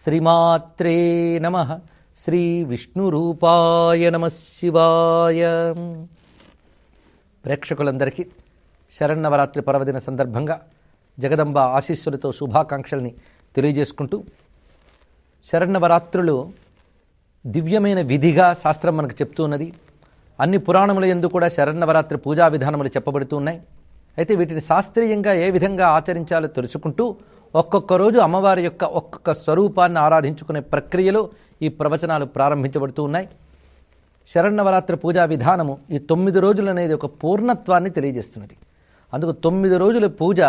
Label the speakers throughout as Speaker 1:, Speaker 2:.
Speaker 1: శ్రీమాత్రే నమ. శ్రీ విష్ణురూపాయ నమ శివాయ. ప్రేక్షకులందరికీ శరన్నవరాత్రి పర్వదిన సందర్భంగా జగదంబ ఆశీస్సులతో శుభాకాంక్షల్ని తెలియజేసుకుంటూ శరన్నవరాత్రులు దివ్యమైన విధిగా శాస్త్రం మనకు చెప్తూ ఉన్నది. అన్ని పురాణముల ఎందు కూడా శరన్నవరాత్రి పూజా విధానములు చెప్పబడుతున్నాయి అయితే వీటిని శాస్త్రీయంగా ఏ విధంగా ఆచరించాలో తెలుసుకుంటూ ఒక్కొక్క రోజు అమ్మవారి యొక్క ఒక్కొక్క స్వరూపాన్ని ఆరాధించుకునే ప్రక్రియలో ఈ ప్రవచనాలు ప్రారంభించబడుతూ ఉన్నాయి. శరన్నవరాత్రి పూజా విధానము ఈ తొమ్మిది రోజులు అనేది ఒక పూర్ణత్వాన్ని తెలియజేస్తున్నది. అందుకు తొమ్మిది రోజుల పూజ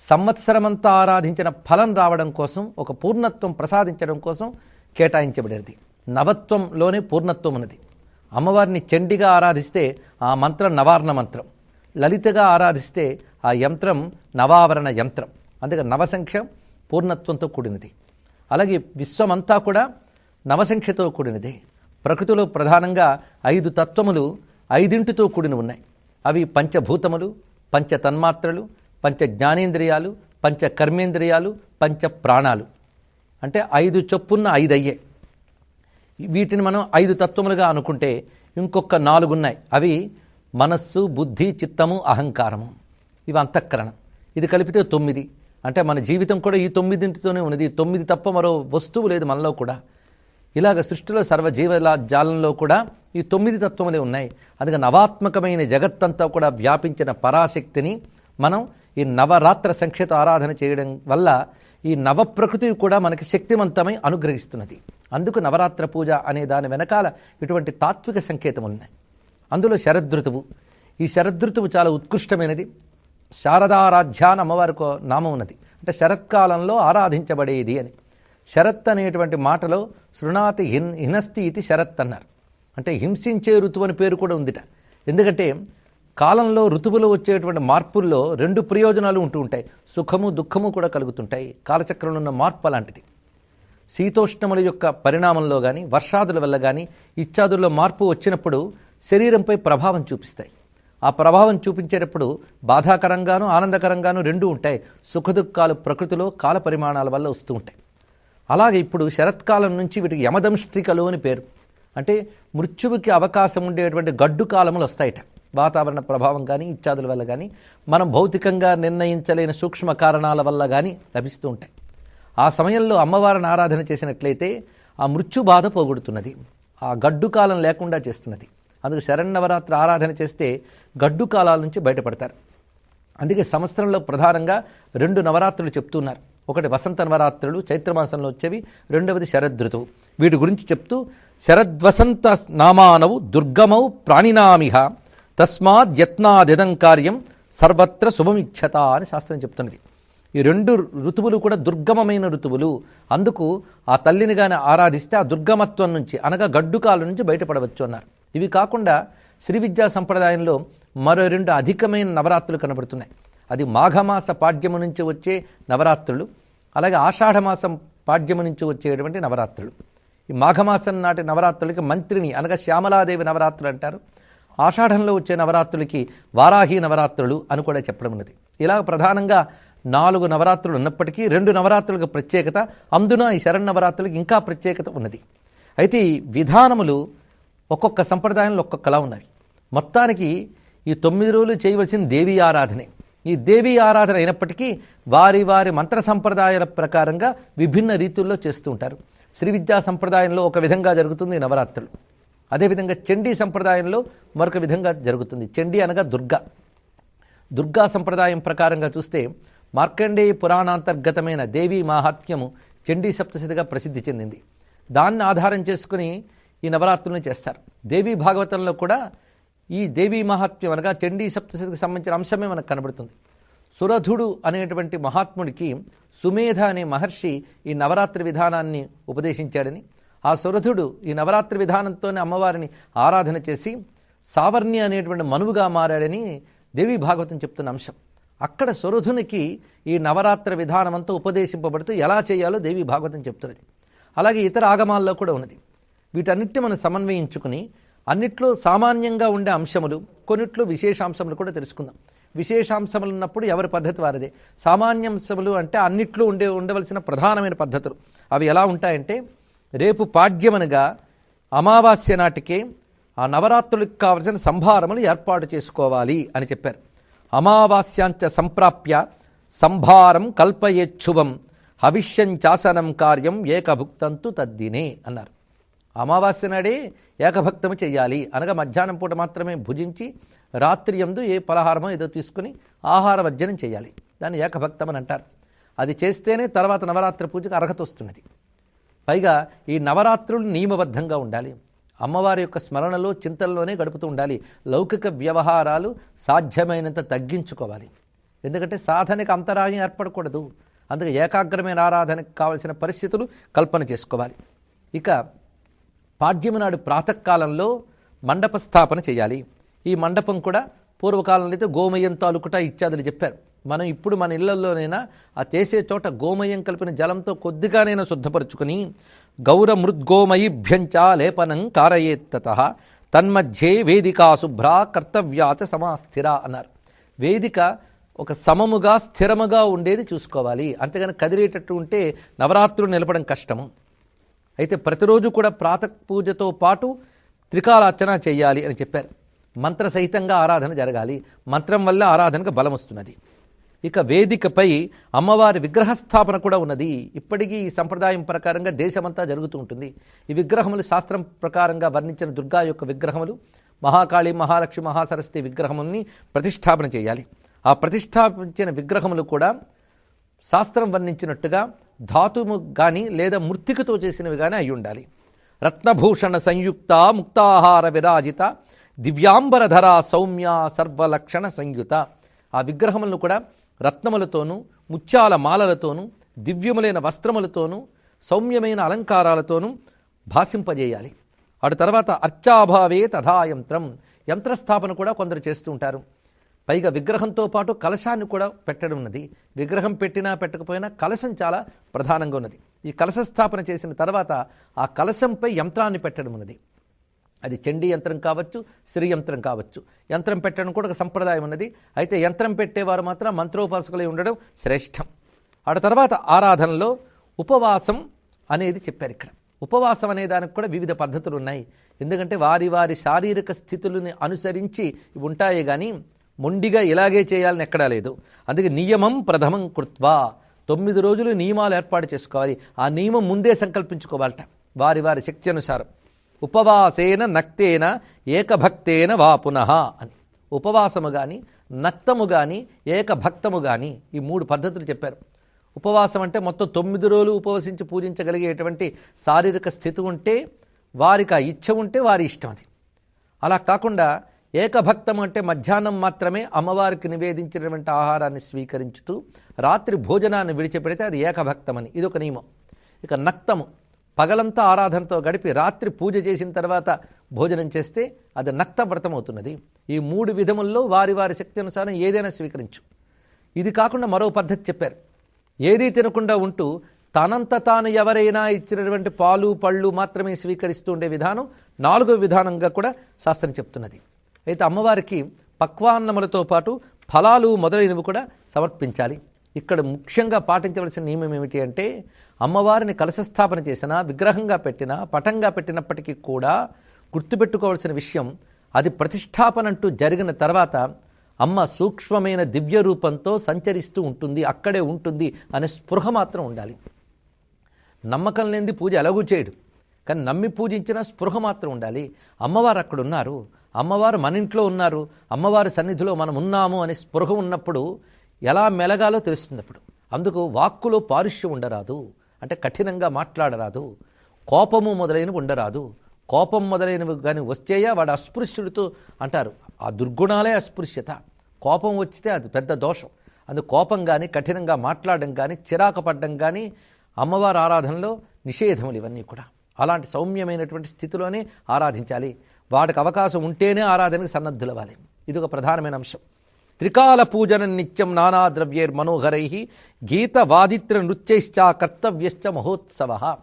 Speaker 1: సంవత్సరమంతా ఆరాధించిన ఫలం రావడం కోసం ఒక పూర్ణత్వం ప్రసాదించడం కోసం కేటాయించబడినది. నవత్వంలోనే పూర్ణత్వం ఉన్నది. అమ్మవారిని చండిగా ఆరాధిస్తే ఆ మంత్రం నవార్ణ మంత్రం. లలితగా ఆరాధిస్తే ఆ యంత్రం నవావరణ యంత్రం. అందుకే నవసంఖ్య పూర్ణత్వంతో కూడినది. అలాగే విశ్వమంతా కూడా నవసంఖ్యతో కూడినది. ప్రకృతిలో ప్రధానంగా ఐదు తత్వములు ఐదింటితో కూడిన ఉన్నాయి. అవి పంచభూతములు పంచ తన్మాత్రలు పంచ జ్ఞానేంద్రియాలు పంచ కర్మేంద్రియాలు పంచ ప్రాణాలు అంటే ఐదు చొప్పున్న ఐదు అయ్యే వీటిని మనం ఐదు తత్వములుగా అనుకుంటే ఇంకొక నాలుగు ఉన్నాయి అవి మనస్సు బుద్ధి చిత్తము అహంకారము. ఇవి అంతఃకరణం. ఇది కలిపితే తొమ్మిది. అంటే మన జీవితం కూడా ఈ తొమ్మిదింటితోనే ఉన్నది. ఈ తొమ్మిది తప్ప మరో వస్తువు లేదు మనలో కూడా. ఇలాగ సృష్టిలో సర్వజీవల జాలంలో కూడా ఈ తొమ్మిది తత్వములే ఉన్నాయి. అందుకే నవాత్మకమైన జగత్తంతా కూడా వ్యాపించిన పరాశక్తిని మనం ఈ నవరాత్ర సంక్షేత ఆరాధన చేయడం వల్ల ఈ నవప్రకృతి కూడా మనకి శక్తివంతమై అనుగ్రహిస్తున్నది. అందుకు నవరాత్ర పూజ అనే దాని వెనకాల ఇటువంటి తాత్విక సంకేతం ఉన్నాయి. అందులో శరదృతువు. ఈ శరదృతువు చాలా ఉత్కృష్టమైనది. శారదారాధ్య అని అమ్మవారికి నామం ఉన్నది అంటే శరత్కాలంలో ఆరాధించబడేది అని. శరత్ అనేటువంటి మాటలో శృణాతి హిన్ హినస్తి ఇది శరత్ అన్నారు. అంటే హింసించే ఋతువు అని పేరు కూడా ఉందిట. ఎందుకంటే కాలంలో ఋతువులో వచ్చేటువంటి మార్పుల్లో రెండు ప్రయోజనాలు ఉంటూ ఉంటాయి. సుఖము దుఃఖము కూడా కలుగుతుంటాయి. కాలచక్రంలో ఉన్న మార్పు అలాంటిది. శీతోష్ణముల యొక్క పరిణామంలో కానీ వర్షాదుల వల్ల కానీ ఇత్యాదుల్లో మార్పు వచ్చినప్పుడు శరీరంపై ప్రభావం చూపిస్తాయి. ఆ ప్రభావం చూపించేటప్పుడు బాధాకరంగాను ఆనందకరంగాను రెండు ఉంటాయి. సుఖదుఖాలు ప్రకృతిలో కాల పరిమాణాల వల్ల వస్తూ ఉంటాయి. అలాగే ఇప్పుడు శరత్కాలం నుంచి వీటికి యమదంష్ట్రికలు అని పేరు. అంటే మృత్యువుకి అవకాశం ఉండేటువంటి గడ్డు కాలములు వస్తాయట. వాతావరణ ప్రభావం కానీ ఇత్యాదుల వల్ల కానీ మనం భౌతికంగా నిర్ణయించలేని సూక్ష్మ కారణాల వల్ల కానీ లభిస్తూ ఉంటాయి. ఆ సమయంలో అమ్మవారిని ఆరాధన చేసినట్లయితే ఆ మృత్యు బాధ పోగొడుతున్నది. ఆ గడ్డు కాలం లేకుండా చేస్తున్నది. అందుకు శరన్నవరాత్రి ఆరాధన చేస్తే గడ్డు కాలాల నుంచి బయటపడతారు. అందుకే సంవత్సరంలో ప్రధానంగా రెండు నవరాత్రులు చెప్తున్నారు. ఒకటి వసంత నవరాత్రులు చైత్రమాసంలో వచ్చేవి రెండవది శరదృతువు వీటి గురించి చెప్తూ శరద్వసంత నామానవు దుర్గమౌ ప్రాణినామిహ తస్మాత్ యత్నాదిదం కార్యం సర్వత్ర శుభమిచ్చత అని శాస్త్రం చెప్తున్నది. ఈ రెండు ఋతువులు కూడా దుర్గమమైన ఋతువులు. అందుకు ఆ తల్లిని కానీ ఆరాధిస్తే ఆ దుర్గమత్వం నుంచి అనగా గడ్డుకాల నుంచి బయటపడవచ్చు అన్నారు. ఇవి కాకుండా శ్రీ విద్యా సంప్రదాయంలో మరో రెండు అధికమైన నవరాత్రులు కనబడుతున్నాయి. అది మాఘమాస పాడ్యము నుంచి వచ్చే నవరాత్రులు అలాగే ఆషాఢమాసం పాడ్యము నుంచి వచ్చేటువంటి నవరాత్రులు. ఈ మాఘమాసం నాటి నవరాత్రులకి మంత్రిని అనగా శ్యామలాదేవి నవరాత్రులు అంటారు. ఆషాఢంలో వచ్చే నవరాత్రులకి వారాహి నవరాత్రులు అని కూడా చెప్పడం ఉన్నది. ఇలా ప్రధానంగా నాలుగు నవరాత్రులు ఉన్నప్పటికీ రెండు నవరాత్రులకు ప్రత్యేకత అందున ఈ శరణ్ ఇంకా ప్రత్యేకత ఉన్నది. అయితే విధానములు ఒక్కొక్క సంప్రదాయంలో ఒక్కొక్కలా ఉన్నవి మొత్తానికి ఈ తొమ్మిది రోజులు చేయవలసిన దేవీ ఆరాధనే. ఈ దేవీ ఆరాధన అయినప్పటికీ వారి వారి మంత్ర సంప్రదాయాల ప్రకారంగా విభిన్న రీతుల్లో చేస్తూ ఉంటారు. శ్రీ విద్యా సంప్రదాయంలో ఒక విధంగా జరుగుతుంది నవరాత్రులు. అదేవిధంగా చండీ సంప్రదాయంలో మరొక విధంగా జరుగుతుంది. చండీ అనగా దుర్గా. దుర్గా సంప్రదాయం ప్రకారంగా చూస్తే మార్కండేయ పురాణాంతర్గతమైన దేవీ మాహాత్మ్యము చండీ సప్తశతిగా ప్రసిద్ధి చెందింది. దాన్ని ఆధారం చేసుకుని ఈ నవరాత్రులను చేస్తారు. దేవీ భాగవతంలో కూడా ఈ దేవీ మహాత్మ్యం అనగా చండీ సప్తశతికి సంబంధించిన అంశమే మనకు కనబడుతుంది. సురధుడు అనేటువంటి మహాత్ముడికి సుమేధ అనే మహర్షి ఈ నవరాత్రి విధానాన్ని ఉపదేశించాడని ఆ సురధుడు ఈ నవరాత్రి విధానంతోనే అమ్మవారిని ఆరాధన చేసి సావర్ణ్య అనేటువంటి మనువుగా మారాడని దేవీ భాగవతం చెప్తున్న అంశం. అక్కడ సురధునికి ఈ నవరాత్రి విధానమంతా ఉపదేశింపబడుతూ ఎలా చేయాలో దేవి భాగవతం చెప్తున్నది. అలాగే ఇతర ఆగమాల్లో కూడా ఉన్నది. వీటన్నిటిని మనం సమన్వయించుకుని అన్నిట్లో సామాన్యంగా ఉండే అంశములు కొన్నిట్లో విశేషాంశములు కూడా తెలుసుకుందాం. విశేషాంశములు ఉన్నప్పుడు ఎవరి పద్ధతి వారిదే? సామాన్యాంశములు అంటే అన్నిట్లో ఉండే ఉండవలసిన ప్రధానమైన పద్ధతులు. అవి ఎలా ఉంటాయంటే రేపు పాడ్యమనగా అమావాస్య నాటికే ఆ నవరాత్రులకు కావలసిన సంభారములు ఏర్పాటు చేసుకోవాలి అని చెప్పారు. అమావాస్యాంచ సంప్రాప్య సంభారం కల్పయేచ్ఛువం హవిష్యంచాసనం కార్యం ఏకభుక్తంతు తద్దినే అన్నారు. అమావాస్య నాడే ఏకభక్తము చేయాలి అనగా మధ్యాహ్నం పూట మాత్రమే భుజించి రాత్రి ఎందు ఏ పలహారమో ఏదో తీసుకుని ఆహార వర్జనం చేయాలి దాన్ని ఏకభక్తం అని అంటారు. అది చేస్తేనే తర్వాత నవరాత్రి పూజకు అర్హత వస్తున్నది. పైగా ఈ నవరాత్రులు నియమబద్ధంగా ఉండాలి. అమ్మవారి యొక్క స్మరణలో చింతనలోనే గడుపుతూ ఉండాలి. లౌకిక వ్యవహారాలు సాధ్యమైనంత తగ్గించుకోవాలి. ఎందుకంటే సాధనకు అంతరాయం ఏర్పడకూడదు. అందుకే ఏకాగ్రమైన ఆరాధనకు కావలసిన పరిస్థితులు కల్పన చేసుకోవాలి. ఇక పాడ్యమి నాడు ప్రాతకాలంలో మండప స్థాపన చేయాలి. ఈ మండపం కూడా పూర్వకాలంలో అయితే గోమయం తాలూకుట ఇత్యాదులు చెప్పారు. మనం ఇప్పుడు మన ఇళ్ళలోనైనా ఆ చేసే చోట గోమయం కలిపిన జలంతో కొద్దిగానైనా శుద్ధపరుచుకుని గౌరమృద్గోమయిభ్యంచ లేపనం కారయేత్తత. తన్మధ్యే వేదికా శుభ్ర కర్తవ్యాచ సమాస్థిర అన్నారు. వేదిక ఒక సమముగా స్థిరముగా ఉండేది చూసుకోవాలి. అంతేగాని కదిలేటట్టు ఉంటే నవరాత్రులు నిలపడం కష్టము. అయితే ప్రతిరోజు కూడా ప్రాత పూజతో పాటు త్రికాలార్చన చేయాలి అని చెప్పారు. మంత్ర సహితంగా ఆరాధన జరగాలి. మంత్రం వల్ల ఆరాధనకు బలం వస్తున్నది. ఇక వేదికపై అమ్మవారి విగ్రహ స్థాపన కూడా ఉన్నది. ఇప్పటికీ ఈ సంప్రదాయం ప్రకారంగా దేశమంతా జరుగుతూ ఉంటుంది. ఈ విగ్రహములు శాస్త్రం ప్రకారంగా వర్ణించిన దుర్గా యొక్క విగ్రహములు మహాకాళి మహాలక్ష్మి మహాసరస్వతి విగ్రహముల్ని ప్రతిష్టాపన చేయాలి. ఆ ప్రతిష్టాపించిన విగ్రహములు కూడా శాస్త్రం వర్ణించినట్టుగా ధాతుము కానీ లేదా మృత్తికతో చేసినవి కానీ అయి ఉండాలి. రత్నభూషణ సంయుక్త ముక్తాహార విరాజిత దివ్యాంబరధర సౌమ్య సర్వలక్షణ సంయుత. ఆ విగ్రహములను కూడా రత్నములతోనూ ముత్యాల మాలలతోనూ దివ్యములైన వస్త్రములతోనూ సౌమ్యమైన అలంకారాలతోనూ భాషింపజేయాలి. అటు తర్వాత అర్చాభావే తథా యంత్రం యంత్రస్థాపన కూడా కొందరు చేస్తూ ఉంటారు. పైగా విగ్రహంతో పాటు కలశాన్ని కూడా పెట్టడం ఉన్నది. విగ్రహం పెట్టినా పెట్టకపోయినా కలశం చాలా ప్రధానంగా ఉన్నది. ఈ కలశ స్థాపన చేసిన తర్వాత ఆ కలశంపై యంత్రాన్ని పెట్టడం ఉన్నది. అది చండీ యంత్రం కావచ్చు శ్రీ యంత్రం కావచ్చు. యంత్రం పెట్టడం కూడా ఒక సంప్రదాయం ఉన్నది. అయితే యంత్రం పెట్టేవారు మాత్రం మంత్రోపాసకులై ఉండడం శ్రేష్టం. ఆ తర్వాత ఆరాధనలో ఉపవాసం అనేది చెప్పారు ఇక్కడ. ఉపవాసం అనే దానికి కూడా వివిధ పద్ధతులు ఉన్నాయి. ఎందుకంటే వారి వారి శారీరక స్థితులని అనుసరించి ఉంటాయి కానీ మొండిగా ఇలాగే చేయాలని ఎక్కడా లేదు. అందుకే నియమం ప్రథమం కృత్వా. తొమ్మిది రోజులు నియమాలు ఏర్పాటు చేసుకోవాలి. ఆ నియమం ముందే సంకల్పించుకోవాలట. వారి వారి శక్తి అనుసారం. ఉపవాసేన నక్తేన ఏకభక్తేన వా పునః అని. ఉపవాసము కానీ నక్తము కానీ ఏకభక్తము కానీ ఈ మూడు పద్ధతులు చెప్పారు. ఉపవాసం అంటే మొత్తం తొమ్మిది రోజులు ఉపవసించి పూజించగలిగేటువంటి శారీరక స్థితి ఉంటే వారికి ఆ ఇచ్చ ఉంటే వారి ఇష్టం అది. అలా కాకుండా ఏకభక్తం అంటే మధ్యాహ్నం మాత్రమే అమ్మవారికి నివేదించినటువంటి ఆహారాన్ని స్వీకరించుతూ రాత్రి భోజనాన్ని విడిచిపెడితే అది ఏకభక్తమని. ఇది ఒక నియమం. ఇక నక్తము. పగలంతా ఆరాధనతో గడిపి రాత్రి పూజ చేసిన తర్వాత భోజనం చేస్తే అది నక్త వ్రతం అవుతున్నది ఈ మూడు విధముల్లో వారి వారి శక్తి అనుసారం ఏదైనా స్వీకరించు. ఇది కాకుండా మరో పద్ధతి చెప్పారు. ఏదీ తినకుండా ఉంటూ తనంత తాను ఎవరైనా ఇచ్చినటువంటి పాలు పళ్ళు మాత్రమే స్వీకరిస్తూ ఉండే విధానం నాలుగో విధానంగా కూడా శాస్త్రం చెప్తున్నది. అయితే అమ్మవారికి పక్వాన్నములతో పాటు ఫలాలు మొదలైనవి కూడా సమర్పించాలి. ఇక్కడ ముఖ్యంగా పాటించవలసిన నియమం ఏమిటి అంటే అమ్మవారిని కలశస్థాపన చేసినా విగ్రహంగా పెట్టినా పటంగా పెట్టినప్పటికీ కూడా గుర్తుపెట్టుకోవాల్సిన విషయం అది ప్రతిష్టాపన అంటూ జరిగిన తర్వాత అమ్మ సూక్ష్మమైన దివ్య రూపంతో సంచరిస్తూ ఉంటుంది అక్కడే ఉంటుంది అనే స్పృహ మాత్రం ఉండాలి. నమ్మకం లేనిది పూజ ఎలాగూ చేయడు. కానీ నమ్మి పూజించిన స్పృహ మాత్రం ఉండాలి. అమ్మవారు అక్కడ ఉన్నారు అమ్మవారు మన ఇంట్లో ఉన్నారు అమ్మవారి సన్నిధిలో మనం ఉన్నాము అనే స్పృహ ఉన్నప్పుడు ఎలా మెలగాలో తెలుస్తుంది అప్పుడు. అందుకు వాక్కులో పారుష్యం ఉండరాదు అంటే కఠినంగా మాట్లాడరాదు కోపము మొదలైనవి ఉండరాదు. కోపం మొదలైనవి కానీ వస్తేయా వాడు అస్పృశ్యుడితో అంటారు. ఆ దుర్గుణాలే అస్పృశ్యత. కోపం వచ్చితే అది పెద్ద దోషం. అందు కోపం కానీ కఠినంగా మాట్లాడడం కానీ చిరాకు పడడం కానీ అమ్మవారి ఆరాధనలో నిషేధములు ఇవన్నీ కూడా. అలాంటి సౌమ్యమైనటువంటి స్థితిలోనే ఆరాధించాలి. వాటికి అవకాశం ఉంటేనే ఆరాధనకి సన్నద్ధులవ్వాలి. ఇది ఒక ప్రధానమైన అంశం. త్రికాల పూజన నిత్యం నానా ద్రవ్యైర్ మనోహరై గీత వాదిత్ర నృత్యశ్చ కర్తవ్యశ్చ మహోత్సవ.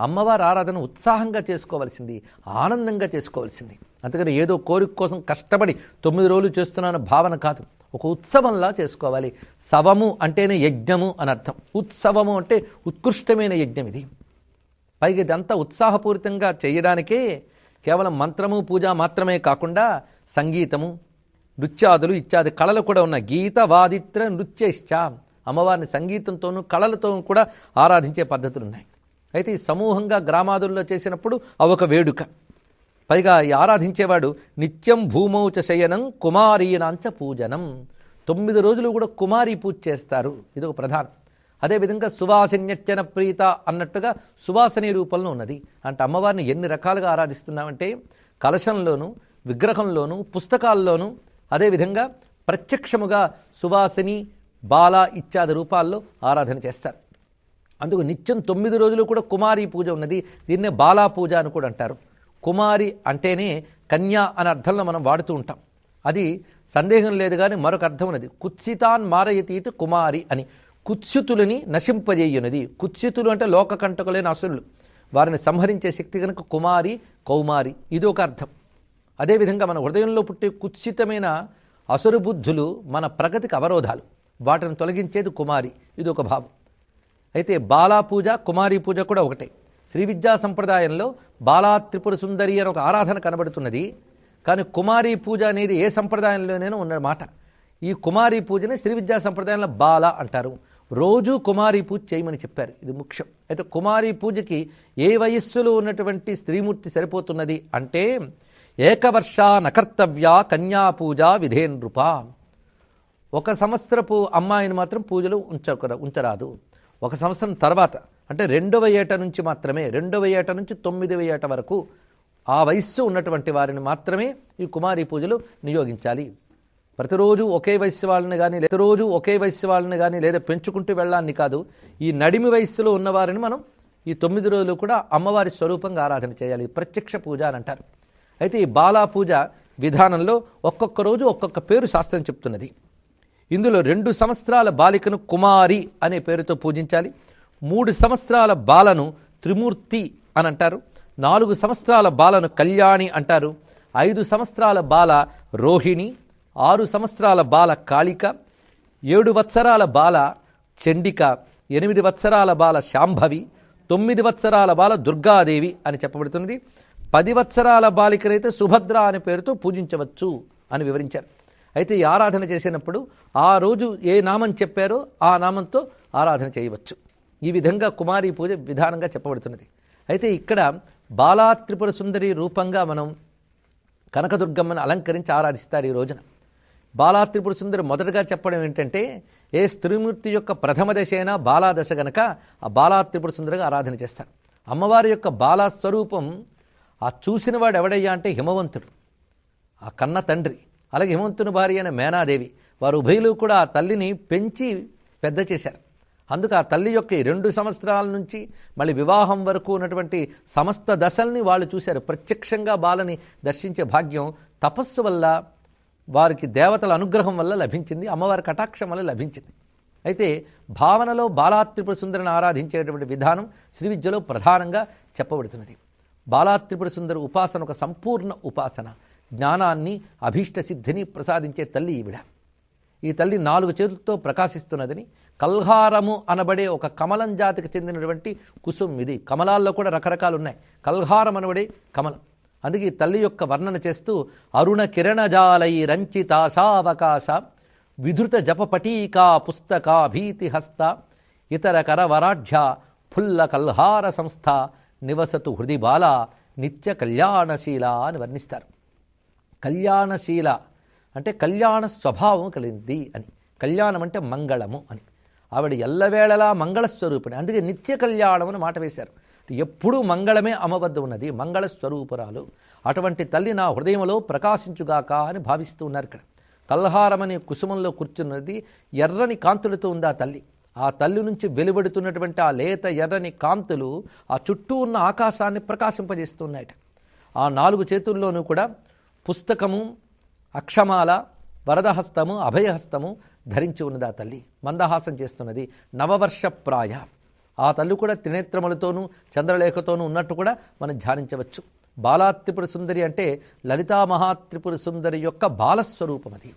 Speaker 1: అమ్మవారి ఆరాధన ఉత్సాహంగా చేసుకోవలసింది ఆనందంగా చేసుకోవాల్సింది. అందుకని ఏదో కోరిక కోసం కష్టపడి తొమ్మిది రోజులు చేస్తున్నాను భావన కాదు. ఒక ఉత్సవంలా చేసుకోవాలి. సవము అంటేనే యజ్ఞము అని అర్థం. ఉత్సవము అంటే ఉత్కృష్టమైన యజ్ఞం ఇది. పైగా ఇదంతా ఉత్సాహపూరితంగా చేయడానికే కేవలం మంత్రము పూజ మాత్రమే కాకుండా సంగీతము నృత్యాదులు ఇత్యాది కళలు కూడా ఉన్నాయి. గీత వాదిత్ర నృత్యశ్చ. అమ్మవారిని సంగీతంతోనూ కళలతో కూడా ఆరాధించే పద్ధతులు ఉన్నాయి. అయితే ఈ సమూహంగా గ్రామాదుల్లో చేసినప్పుడు అవొక వేడుక. పైగా ఈ ఆరాధించేవాడు నిత్యం భూమౌచ శయనం కుమారీనాంచ పూజనం. తొమ్మిది రోజులు కూడా కుమారి పూజ చేస్తారు. ఇది ఒక ప్రధానం. అదేవిధంగా సువాసిన్యచ్చన ప్రీత అన్నట్టుగా సువాసని రూపంలో ఉన్నది. అంటే అమ్మవారిని ఎన్ని రకాలుగా ఆరాధిస్తున్నామంటే కలశంలోను విగ్రహంలోను పుస్తకాల్లోనూ అదేవిధంగా ప్రత్యక్షముగా సువాసిని బాల ఇత్యాది రూపాల్లో ఆరాధన చేస్తారు. అందుకు నిత్యం తొమ్మిది రోజులు కూడా కుమారి పూజ ఉన్నది. దీన్నే బాలా పూజ అని కూడా అంటారు. కుమారి అంటేనే కన్యా అనే అర్థంలో మనం వాడుతూ ఉంటాం. అది సందేహం లేదు కానీ మరొక అర్థం ఉన్నది. కుత్సితాన్ మారయతీతి కుమారి అని. కుత్సితులని నశింపజేయునది. కుత్సితులు అంటే లోకకంటకులైన అసురులు. వారిని సంహరించే శక్తి కనుక కుమారి కౌమారి. ఇది ఒక అర్థం. అదేవిధంగా మన హృదయంలో పుట్టే కుత్సితమైన అసురు బుద్ధులు మన ప్రగతికి అవరోధాలు. వాటిని తొలగించేది కుమారి. ఇది ఒక భావం. అయితే బాలా పూజ కుమారి పూజ కూడా ఒకటే. శ్రీ విద్యా సంప్రదాయంలో బాలా త్రిపుర సుందరి అని ఒక ఆరాధన కనబడుతున్నది. కానీ కుమారి పూజ అనేది ఏ సంప్రదాయంలోనైనా ఉన్నమాట. ఈ కుమారి పూజని శ్రీ విద్యా సంప్రదాయంలో బాల అంటారు. రోజు కుమారి పూజ చేయమని చెప్పారు. ఇది ముఖ్యం. అయితే కుమారి పూజకి ఏ వయస్సులో ఉన్నటువంటి స్త్రీమూర్తి సరిపోతున్నది అంటే ఏకవర్ష నకర్తవ్య కన్యా పూజ విధే నృప ఒక సంవత్సరపు అమ్మాయిని మాత్రం పూజలు ఉంచకర ఉంచరాదు. ఒక సంవత్సరం తర్వాత అంటే రెండవ ఏట నుంచి మాత్రమే రెండవ ఏట నుంచి తొమ్మిదవ ఏట వరకు ఆ వయస్సు ఉన్నటువంటి వారిని మాత్రమే ఈ కుమారి పూజలు నియోగించాలి. ప్రతిరోజు ఒకే వయసు వాళ్ళని కానీ ప్రతిరోజు ఒకే వయస్సు వాళ్ళని కానీ లేదా పెంచుకుంటూ వెళ్ళాలని కాదు ఈ నడిమి వయస్సులో ఉన్నవారిని మనం ఈ తొమ్మిది రోజులు కూడా అమ్మవారి స్వరూపంగా ఆరాధన చేయాలి. ప్రత్యక్ష పూజ అని అంటారు. అయితే ఈ బాలా పూజ విధానంలో ఒక్కొక్క రోజు ఒక్కొక్క పేరు శాస్త్రం చెప్తున్నది. ఇందులో రెండు సంవత్సరాల బాలికను కుమారి అనే పేరుతో పూజించాలి. మూడు సంవత్సరాల బాలను త్రిమూర్తి అని అంటారు. నాలుగు సంవత్సరాల బాలను కళ్యాణి అంటారు. ఐదు సంవత్సరాల బాల రోహిణి. ఆరు సంవత్సరాల బాల కాళిక ఏడు వత్సరాల బాల చండిక ఎనిమిది వత్సరాల బాల శాంభవి తొమ్మిది వత్సరాల బాల దుర్గాదేవి అని చెప్పబడుతున్నది. పది వత్సరాల బాలికనైతే సుభద్ర అనే పేరుతో పూజించవచ్చు అని వివరించారు. అయితే ఈ ఆరాధన చేసినప్పుడు ఆ రోజు ఏ నామం చెప్పారో ఆ నామంతో ఆరాధన చేయవచ్చు. ఈ విధంగా కుమారి పూజ విధానంగా చెప్పబడుతున్నది. అయితే ఇక్కడ బాలా త్రిపుర సుందరి రూపంగా మనం కనకదుర్గమ్మను అలంకరించి ఆరాధిస్తారు ఈ రోజున. బాలా త్రిపుర సుందరి మొదటగా చెప్పడం ఏంటంటే ఏ స్త్రీమూర్తి యొక్క ప్రథమ దశ అయినా బాలా దశ గనక ఆ బాలా త్రిపుర సుందరిగా ఆరాధన చేస్తారు. అమ్మవారి యొక్క బాలా స్వరూపం ఆ చూసినవాడు ఎవడయ్యా అంటే హిమవంతుడు ఆ కన్న తండ్రి అలాగే హిమవంతుని భార్య అయిన మేనాదేవి. వారు ఉభయులు కూడా ఆ తల్లిని పెంచి పెద్ద చేశారు. అందుకు ఆ తల్లి యొక్క ఈ రెండు సంవత్సరాల నుంచి మళ్ళీ వివాహం వరకు ఉన్నటువంటి సమస్త దశల్ని వాళ్ళు చూశారు. ప్రత్యక్షంగా బాలని దర్శించే భాగ్యం తపస్సు వల్ల వారికి దేవతల అనుగ్రహం వల్ల లభించింది అమ్మవారి కటాక్షం వల్ల లభించింది. అయితే భావనలో బాలాత్రిపుర సుందరిని ఆరాధించేటువంటి విధానం శ్రీ విద్యలో ప్రధానంగా చెప్పబడుతున్నది. బాలాత్రిపుర సుందర ఉపాసన ఒక సంపూర్ణ ఉపాసన. జ్ఞానాన్ని అభీష్ట సిద్ధిని ప్రసాదించే తల్లి ఈవిడ. ఈ తల్లి నాలుగు చేతులతో ప్రకాశిస్తున్నదని కల్హారము అనబడే ఒక కమలం జాతికి చెందినటువంటి కుసుమ్ ఇది. కమలాల్లో కూడా రకరకాలు ఉన్నాయి. కల్హారం అనబడే కమలం. అందుకే తల్లి యొక్క వర్ణన చేస్తూ అరుణ కిరణజాలై రంచితాశావకాశ విధృత జపపటీకా పుస్తకా భీతిహస్త ఇతర కరవరాఢ్య ఫుల్ల కల్హార సంస్థ నివసతు హృది బాల నిత్య కళ్యాణశీల అని వర్ణిస్తారు. కళ్యాణశీల అంటే కళ్యాణ స్వభావం కలిగింది అని. కళ్యాణం అంటే మంగళము అని. ఆవిడ ఎల్లవేళలా మంగళస్వరూపిణి. అందుకే నిత్య కళ్యాణం అని మాట వేశారు. ఎప్పుడూ మంగళమే అమవద్ద ఉన్నది మంగళ స్వరూపురాలు. అటువంటి తల్లి నా హృదయంలో ప్రకాశించుగాక అని భావిస్తూ ఉన్నారు ఇక్కడ. కల్హారమనే కుసుమంలో కూర్చున్నది ఎర్రని కాంతులతో ఉంది ఆ తల్లి. ఆ తల్లి నుంచి వెలువడుతున్నటువంటి ఆ లేత ఎర్రని కాంతులు ఆ చుట్టూ ఉన్న ఆకాశాన్ని ప్రకాశింపజేస్తున్నాయట. ఆ నాలుగు చేతుల్లోనూ కూడా పుస్తకము అక్షమాల వరదహస్తము అభయహస్తము ధరించి ఉన్నది ఆ తల్లి. మందహాసం చేస్తున్నది నవవర్షప్రాయ. ఆ తల్లి కూడా త్రినేత్రములతోనూ చంద్రలేఖతోనూ ఉన్నట్టు కూడా మనం ధ్యానించవచ్చు. బాలాత్రిపుర సుందరి అంటే లలితా మహాత్రిపుర సుందరి యొక్క బాలస్వరూపం అది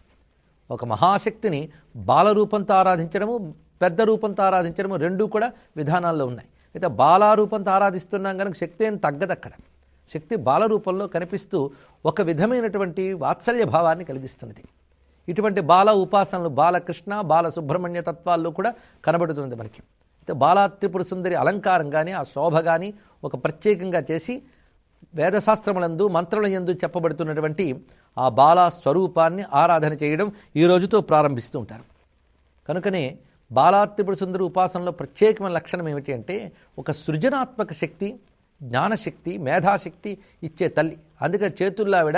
Speaker 1: ఒక మహాశక్తిని బాలరూపంతో ఆరాధించడము పెద్ద రూపంతో ఆరాధించడము రెండూ కూడా విధానాల్లో ఉన్నాయి. అయితే బాలారూపంతో ఆరాధిస్తున్నాం కనుక శక్తి ఏం తగ్గదు అక్కడ. శక్తి బాల రూపంలో కనిపిస్తూ ఒక విధమైనటువంటి వాత్సల్య భావాన్ని కలిగిస్తున్నది. ఇటువంటి బాల ఉపాసనలు బాలకృష్ణ బాల సుబ్రహ్మణ్య తత్వాల్లో కూడా కనబడుతుంది మనకి. అయితే బాలా త్రిపుర సుందరి అలంకారం కానీ ఆ శోభ కానీ ఒక ప్రత్యేకంగా చేసి వేదశాస్త్రములందు మంత్రముల యందు చెప్పబడుతున్నటువంటి ఆ బాలా స్వరూపాన్ని ఆరాధన చేయడం ఈ రోజుతో ప్రారంభిస్తూ ఉంటారు. కనుకనే బాలాత్రిపుడు సుందరి ఉపాసనలో ప్రత్యేకమైన లక్షణం ఏమిటి అంటే ఒక సృజనాత్మక శక్తి జ్ఞానశక్తి మేధాశక్తి ఇచ్చే తల్లి. అందుకే చేతుల్లావిడ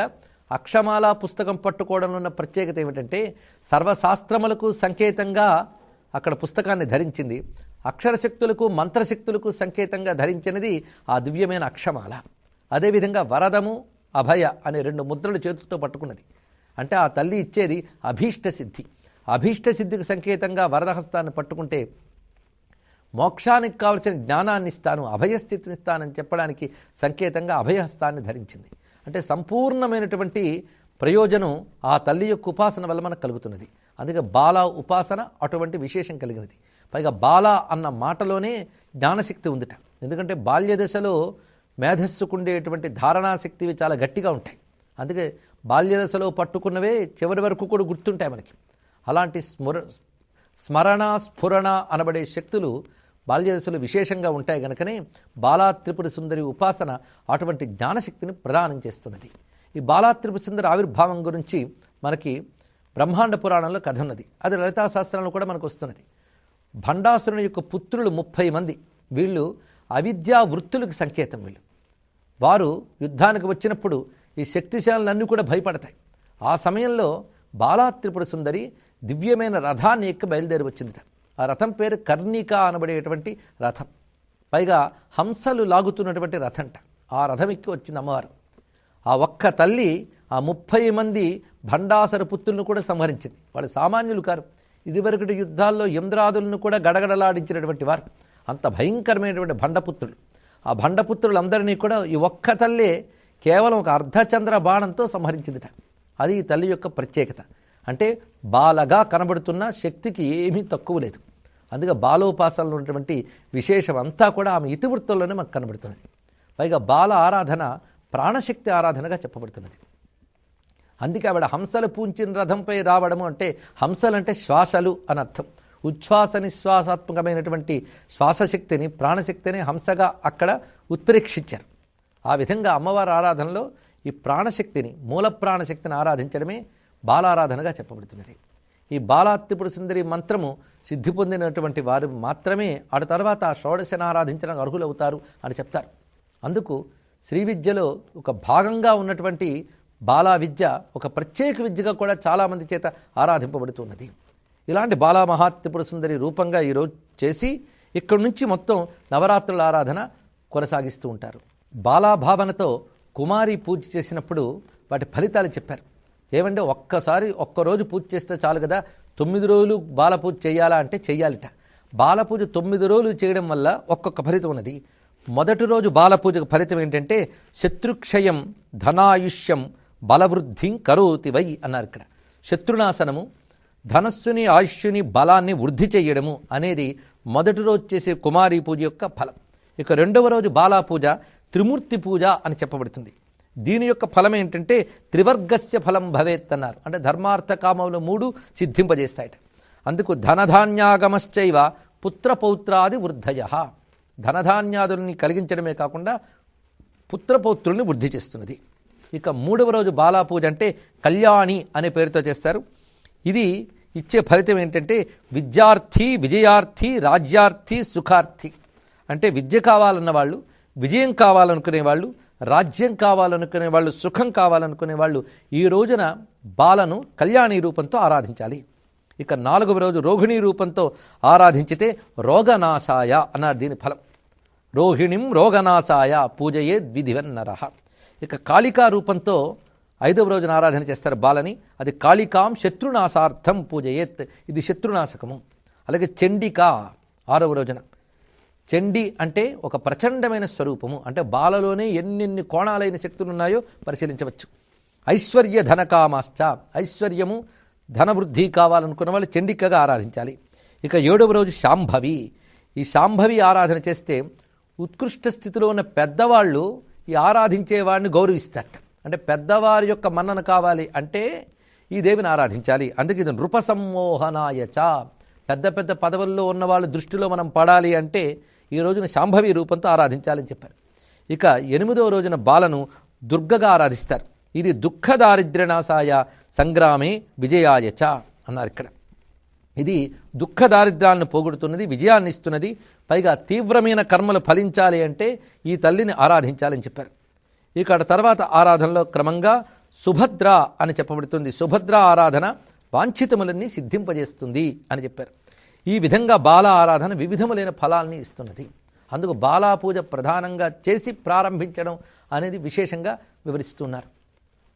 Speaker 1: అక్షమాల పుస్తకం పట్టుకోవడంలో ఉన్న ప్రత్యేకత ఏమిటంటే సర్వశాస్త్రములకు సంకేతంగా అక్కడ పుస్తకాన్ని ధరించింది. అక్షరశక్తులకు మంత్రశక్తులకు సంకేతంగా ధరించినది ఆ దివ్యమైన అక్షమాల. అదేవిధంగా వరదము అభయ అనే రెండు ముద్రలు చేతులతో పట్టుకున్నది. అంటే ఆ తల్లి ఇచ్చేది అభీష్ట సిద్ధి. అభీష్ట సిద్ధికి సంకేతంగా వరదహస్తాన్ని పట్టుకుంటే మోక్షానికి కావలసిన జ్ఞానాన్ని ఇస్తాను అభయస్థితిని ఇస్తానని చెప్పడానికి సంకేతంగా అభయహస్తాన్ని ధరించింది. అంటే సంపూర్ణమైనటువంటి ప్రయోజనం ఆ తల్లి యొక్క ఉపాసన వల్ల మనకు కలుగుతున్నది. అందుకే బాల ఉపాసన అటువంటి విశేషం కలిగినది. పైగా బాల అన్న మాటలోనే జ్ఞానశక్తి ఉందిట. ఎందుకంటే బాల్య దశలో మేధస్సుకుండేటువంటి ధారణాశక్తివి చాలా గట్టిగా ఉంటాయి. అందుకే బాల్య దశలో పట్టుకున్నవే చివరి వరకు కూడా గుర్తుంటాయి మనకి. అలాంటి స్మర స్మరణ స్ఫురణ అనబడే శక్తులు బాల్యదశలో విశేషంగా ఉంటాయి గనుకనే బాలా త్రిపుర సుందరి ఉపాసన అటువంటి జ్ఞానశక్తిని ప్రదానం చేస్తున్నది. ఈ బాలా త్రిపుర సుందరి ఆవిర్భావం గురించి మనకి బ్రహ్మాండ పురాణంలో కథ ఉన్నది. అది లలితా శాస్త్రంలో కూడా మనకు వస్తున్నది. భండాసురుని యొక్క పుత్రులు ముప్పై మంది. వీళ్ళు అవిద్యా వృత్తులకు సంకేతం వీళ్ళు. వారు యుద్ధానికి వచ్చినప్పుడు ఈ శక్తిశాలన్నీ కూడా భయపడతాయి. ఆ సమయంలో బాలాత్రిపుర సుందరి దివ్యమైన రథాన్ని ఎక్కి బయలుదేరి వచ్చిందిట. ఆ రథం పేరు కర్ణిక అనబడేటువంటి రథం. పైగా హంసలు లాగుతున్నటువంటి రథంట. ఆ రథం ఎక్కి వచ్చింది అమ్మవారు. ఆ ఒక్క తల్లి ఆ ముప్పై మంది భండాసర పుత్రులను కూడా సంహరించింది. వాళ్ళు సామాన్యులు కారు. ఇదివరకటి యుద్ధాల్లో ఇంద్రాదులను కూడా గడగడలాడించినటువంటి వారు. అంత భయంకరమైనటువంటి భండపుత్రులు ఆ భండపుత్రులందరినీ కూడా ఈ ఒక్క తల్లే కేవలం ఒక అర్ధచంద్ర బాణంతో సంహరించిందిట. అది ఈ తల్లి యొక్క ప్రత్యేకత. అంటే బాలగా కనబడుతున్న శక్తికి ఏమీ తక్కువ లేదు. అందుకే బాలోపాసనలో ఉన్నటువంటి విశేషం అంతా కూడా ఆమె ఇతివృత్తంలోనే మనకు కనబడుతున్నది. పైగా బాల ఆరాధన ప్రాణశక్తి ఆరాధనగా చెప్పబడుతున్నది. అందుకే ఆవిడ హంసలు పూంచిన రథంపై రావడము అంటే హంసలు అంటే శ్వాసలు అని అర్థం. ఉచ్ఛ్వాస నిశ్వాసాత్మకమైనటువంటి శ్వాసశక్తిని ప్రాణశక్తిని హంసగా అక్కడ ఉత్ప్రేక్షించారు. ఆ విధంగా అమ్మవారి ఆరాధనలో ఈ ప్రాణశక్తిని మూల ప్రాణశక్తిని ఆరాధించడమే బాలారాధనగా చెప్పబడుతున్నది. ఈ బాలాత్తిపుడు సుందరి మంత్రము సిద్ధి పొందినటువంటి వారు మాత్రమే ఆడ తర్వాత ఆ షోడశని ఆరాధించడానికి అర్హులవుతారు అని చెప్తారు. అందుకు శ్రీ విద్యలో ఒక భాగంగా ఉన్నటువంటి బాలా విద్య ఒక ప్రత్యేక విద్యగా కూడా చాలామంది చేత ఆరాధింపబడుతున్నది. ఇలాంటి బాలా మహాత్రిపుర సుందరి రూపంగా ఈరోజు చేసి ఇక్కడి నుంచి మొత్తం నవరాత్రుల ఆరాధన కొనసాగిస్తూ ఉంటారు. బాలాభావనతో కుమారి పూజ చేసినప్పుడు వాటి ఫలితాలు చెప్పారు. ఏమంటే ఒక్కసారి ఒక్కరోజు పూజ చేస్తే చాలు కదా తొమ్మిది రోజులు బాల పూజ చేయాలా అంటే చెయ్యాలిట. బాల పూజ తొమ్మిది రోజులు చేయడం వల్ల ఒక్కొక్క ఫలితం ఉన్నది. మొదటి రోజు బాల పూజకు ఫలితం ఏంటంటే శత్రుక్షయం ధనాయుష్యం బలవృద్ధిం కరోతి వై అన్నారు ఇక్కడ. శత్రునాశనము ధనస్సుని ఆయుష్యుని బలాన్ని వృద్ధి చేయడము అనేది మొదటి రోజు చేసే కుమారి పూజ యొక్క ఫలం. ఇక రెండవ రోజు బాలా పూజ త్రిమూర్తి పూజ అని చెప్పబడుతుంది. దీని యొక్క ఫలం ఏంటంటే త్రివర్గస్య ఫలం భవేత్ అన్నారు. అంటే ధర్మార్థ కామములు మూడు సిద్ధింపజేస్తాయట. అందుకు ధనధాన్యాగమశ్చైవ పుత్రపౌత్రాది వృద్ధయ. ధనధాన్యాదుల్ని కలిగించడమే కాకుండా పుత్రపౌత్రుల్ని వృద్ధి చేస్తున్నది. ఇక మూడవ రోజు బాలా పూజ అంటే కళ్యాణి అనే పేరుతో చేస్తారు. ఇది ఇచ్చే ఫలితం ఏంటంటే విద్యార్థి విజయార్థి రాజ్యార్థి సుఖార్థి. అంటే విద్య కావాలన్న వాళ్ళు విజయం కావాలనుకునే వాళ్ళు రాజ్యం కావాలనుకునే వాళ్ళు సుఖం కావాలనుకునే వాళ్ళు ఈ రోజున బాలను కళ్యాణి రూపంతో ఆరాధించాలి. ఇక నాలుగవ రోజు రోహిణీ రూపంతో ఆరాధించితే రోగనాశాయ అన్నారు దీని ఫలం. రోహిణిం రోగనాశాయ పూజయే ద్విధివన్నరహ ఇక కాళికా రూపంతో ఐదవ రోజున ఆరాధన చేస్తారు బాలని. అది కాళికాం శత్రునాశార్థం పూజయేత్. ఇది శత్రునాశకము. అలాగే చండిక ఆరవ రోజున. చండి అంటే ఒక ప్రచండమైన స్వరూపము. అంటే బాలలోనే ఎన్నెన్ని కోణాలైన శక్తులు ఉన్నాయో పరిశీలించవచ్చు. ఐశ్వర్య ధనకామాశ్చ. ఐశ్వర్యము ధనవృద్ధి కావాలనుకున్న వాళ్ళు చండికగా ఆరాధించాలి. ఇక ఏడవ రోజు శాంభవి. ఈ శాంభవి ఆరాధన చేస్తే ఉత్కృష్ట స్థితిలో ఉన్న పెద్దవాళ్ళు ఈ ఆరాధించేవాడిని వాడిని అంటే పెద్దవారి యొక్క మన్నన కావాలి అంటే ఈ దేవిని ఆరాధించాలి. అందుకే ఇది నృప సమ్మోహనాయచ పెద్ద పెద్ద పదవుల్లో ఉన్న వాళ్ళ దృష్టిలో మనం పడాలి అంటే ఈ రోజున శాంభవి రూపంతో ఆరాధించాలని చెప్పారు. ఇక ఎనిమిదవ రోజున బాలను దుర్గగా ఆరాధిస్తారు. ఇది దుఃఖ దారిద్ర్యనాశాయ సంగ్రామే విజయాయచ అన్నారు ఇక్కడ. ఇది దుఃఖ దారిద్ర్యాలను పోగొడుతున్నది విజయాన్ని ఇస్తున్నది పైగా తీవ్రమైన కర్మలు ఫలించాలి అంటే ఈ తల్లిని ఆరాధించాలని చెప్పారు. ఇక్కడ తర్వాత ఆరాధనలో క్రమంగా సుభద్ర అని చెప్పబడుతుంది. సుభద్ర ఆరాధన వాంఛితములన్నీ సిద్ధింపజేస్తుంది అని చెప్పారు. ఈ విధంగా బాల ఆరాధన వివిధములైన ఫలాల్ని ఇస్తున్నది. అందుకు బాలా పూజ ప్రధానంగా చేసి ప్రారంభించడం అనేది విశేషంగా వివరిస్తున్నారు.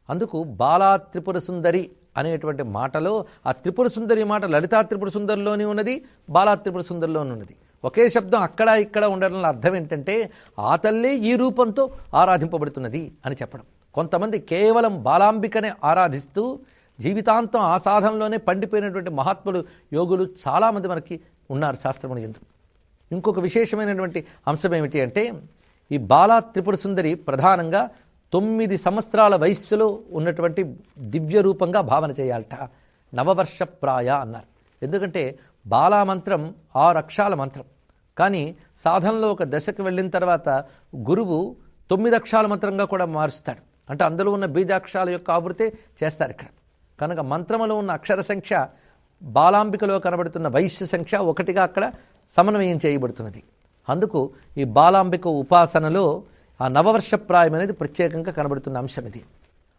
Speaker 1: అందుకు బాలా త్రిపుర సుందరి అనేటువంటి మాటలో ఆ త్రిపుర సుందరి మాట లలితా త్రిపుర సుందరిలోని ఉన్నది బాలా త్రిపుర సుందరిలోనే ఉన్నది. ఒకే శబ్దం అక్కడ ఇక్కడ ఉండడం అర్థం ఏంటంటే ఆ తల్లే ఈ రూపంతో ఆరాధింపబడుతున్నది అని చెప్పడం. కొంతమంది కేవలం బాలాంబికనే ఆరాధిస్తూ జీవితాంతం ఆ సాధనలోనే పండిపోయినటువంటి మహాత్ములు యోగులు చాలామంది మనకి ఉన్నారు శాస్త్రముని ఎందు. ఇంకొక విశేషమైనటువంటి అంశం ఏమిటి అంటే ఈ బాలా త్రిపుర సుందరి ప్రధానంగా తొమ్మిది సంవత్సరాల వయస్సులో ఉన్నటువంటి దివ్య రూపంగా భావన చేయాలట. నవవర్షప్రాయ అన్నారు. ఎందుకంటే బాలా మంత్రం ఆరు అక్షాల మంత్రం. కానీ సాధనలో ఒక దశకు వెళ్ళిన తర్వాత గురువు తొమ్మిది అక్షాల మంత్రంగా కూడా మారుస్తాడు. అంటే అందులో ఉన్న బీజాక్షరాల యొక్క ఆవృతే చేస్తారు ఇక్కడ. కనుక మంత్రములో ఉన్న అక్షర సంఖ్య బాలాంబికలో కనబడుతున్న వైశ్య సంఖ్య ఒకటిగా అక్కడ సమన్వయం చేయబడుతున్నది. అందుకు ఈ బాలాంబిక ఉపాసనలో ఆ నవవర్షప్రాయం అనేది ప్రత్యేకంగా కనబడుతున్న అంశం ఇది.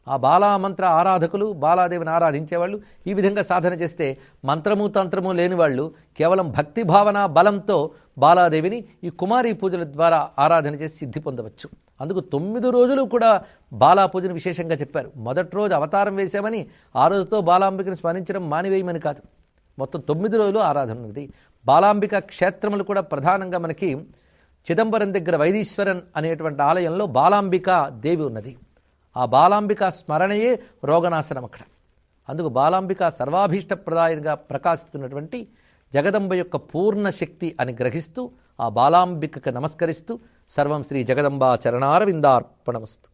Speaker 1: ఆ బాలామంత్ర ఆరాధకులు బాలాదేవిని ఆరాధించేవాళ్ళు ఈ విధంగా సాధన చేస్తే మంత్రము తంత్రము లేని వాళ్ళు కేవలం భక్తి భావన బలంతో బాలాదేవిని ఈ కుమారీ పూజల ద్వారా ఆరాధన చేసి సిద్ధి పొందవచ్చు. అందుకు తొమ్మిది రోజులు కూడా బాలా పూజను విశేషంగా చెప్పారు. మొదటి రోజు అవతారం వేశామని ఆ రోజుతో బాలాంబికను స్మరించడం మానివేయమని కాదు. మొత్తం తొమ్మిది రోజులు ఆరాధన ఉన్నది. బాలాంబిక క్షేత్రములు కూడా ప్రధానంగా మనకి చిదంబరం దగ్గర వైదీశ్వరన్ అనేటువంటి ఆలయంలో బాలాంబిక దేవి ఉన్నది. ఆ బాలాంబిక స్మరణయే రోగనాశనం అక్కడ. అందుకు బాలాంబిక సర్వాభీష్టప్రదాయంగా ప్రకాశిస్తున్నటువంటి జగదంబ యొక్క పూర్ణ శక్తి అని గ్రహిస్తూ ఆ బాలాంబికకు నమస్కరిస్తూ సర్వం శ్రీ జగదంబా చరణారవిందార్పణమస్తు.